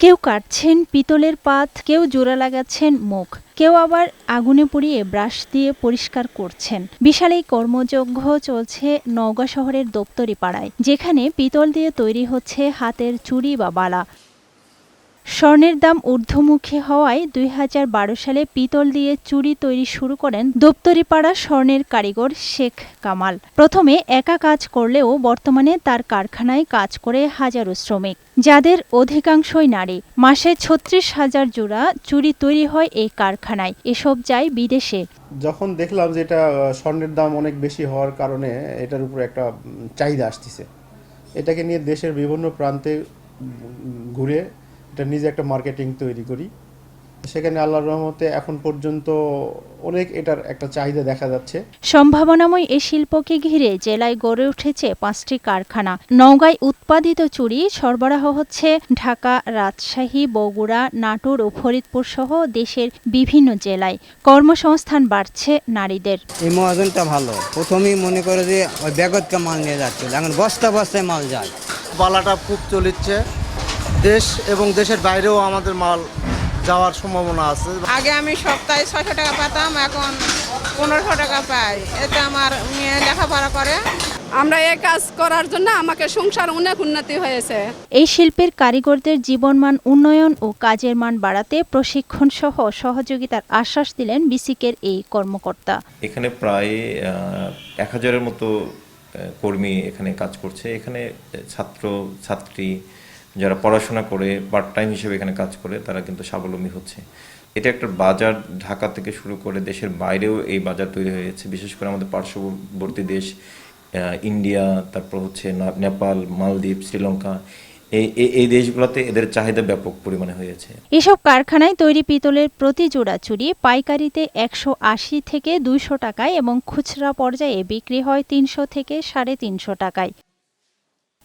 কেউ কাটছেন পিতলের পাত, কেউ জোড়া লাগাচ্ছেন মুখ, কেউ আবার আগুনে পুড়িয়ে ব্রাশ দিয়ে পরিষ্কার করছেন। বিশাল এই কর্মযজ্ঞ চলছে নওগাঁ শহরের দপ্তরি পাড়ায় যেখানে পিতল দিয়ে তৈরি হচ্ছে হাতের চুড়ি বা বালা। স্বর্ণের দাম ঊর্ধ্বমুখী হওয়ায় দুই হাজার বারো সালে পিতল দিয়ে চুড়ি তৈরি শুরু করেন দপ্তরিপাড়া স্বর্ণের কারিগর শেখ কামাল। প্রথমে একা কাজ করলেও বর্তমানে তার কারখানায় কাজ করে হাজারো শ্রমিক, যাদের অধিকাংশই নারী। মাসে ছত্রিশ হাজার জোড়া চুড়ি তৈরি হয় এই কারখানায়। এসব যায় বিদেশে। যখন দেখলাম যে এটা স্বর্ণের দাম অনেক বেশি হওয়ার কারণে এটার উপরে একটা চাহিদা আসতেছে। এটাকে নিয়ে দেশের বিভিন্ন প্রান্তে ঘুরে এটা নিজে একটা মার্কেটিং তৈরি করি। সেখানে আল্লাহর রহমতে এখন পর্যন্ত অনেক এটার একটা চাহিদা দেখা যাচ্ছে। সম্ভাবনাময় এই শিল্পকে ঘিরে জেলায় গড়ে উঠেছে পাঁচটি কারখানা। নওগাঁয় উৎপাদিত চুড়ি সরবরাহ হচ্ছে ঢাকা রাজশাহী বগুড়া নাটোর ও ফরিদপুর সহ দেশের বিভিন্ন জেলায়। কর্মসংস্থান বাড়ছে নারীদের। এই মহাজনটা ভালো। প্রথমেই মনে করে যে ওই ব্যাগতকে মাল নিয়ে যাচ্ছিল এখন বস্তা বস্তায় মাল যায়। বালাটা খুব চলিচ্ছে। দেশ এবং দেশের বাইরেও আমাদের মাল যাওয়ার সম্ভাবনা আছে। আগে আমি সপ্তাহে ছয়শো টাকা পেতাম এখন পনেরোশো টাকা পাই। এতে আমার মেয়ে লেখাপড়া করে। আমরা এই কাজ করার জন্য আমাকে সংসার অনেক উন্নতি হয়েছে। এই শিল্পের কারিগরদের জীবনমান উন্নয়ন ও কাজের মান বাড়াতে প্রশিক্ষণ সহ সহযোগিতার আশ্বাস দিলেন বিসিকের এই কর্মকর্তা। এখানে প্রায় এক হাজারের মতো কর্মী এখানে কাজ করছে। এখানে ছাত্র ছাত্রী যারা পড়াশোনা করে পার্ট টাইম হিসেবে এখানে কাজ করে, তারা কিন্তু স্বাবলম্বী হচ্ছে। এটা একটা বাজার ঢাকা থেকে শুরু করে দেশের বাইরেও এই বাজার তৈরি হয়েছে বিশেষ করে আমাদের পার্শ্ববর্তী দেশ ইন্ডিয়া, তারপর হচ্ছে নেপাল, মালদ্বীপ, শ্রীলঙ্কা, এই দেশগুলোতে এদের চাহিদা ব্যাপক পরিমাণে হয়েছে এসব কারখানায় তৈরি পিতলের প্রতি জোড়া চুড়ি পাইকারিতে একশো আশি থেকে দুইশো টাকায় এবং খুচরা পর্যায়ে বিক্রি হয় তিনশো থেকে সাড়ে তিনশো টাকায়।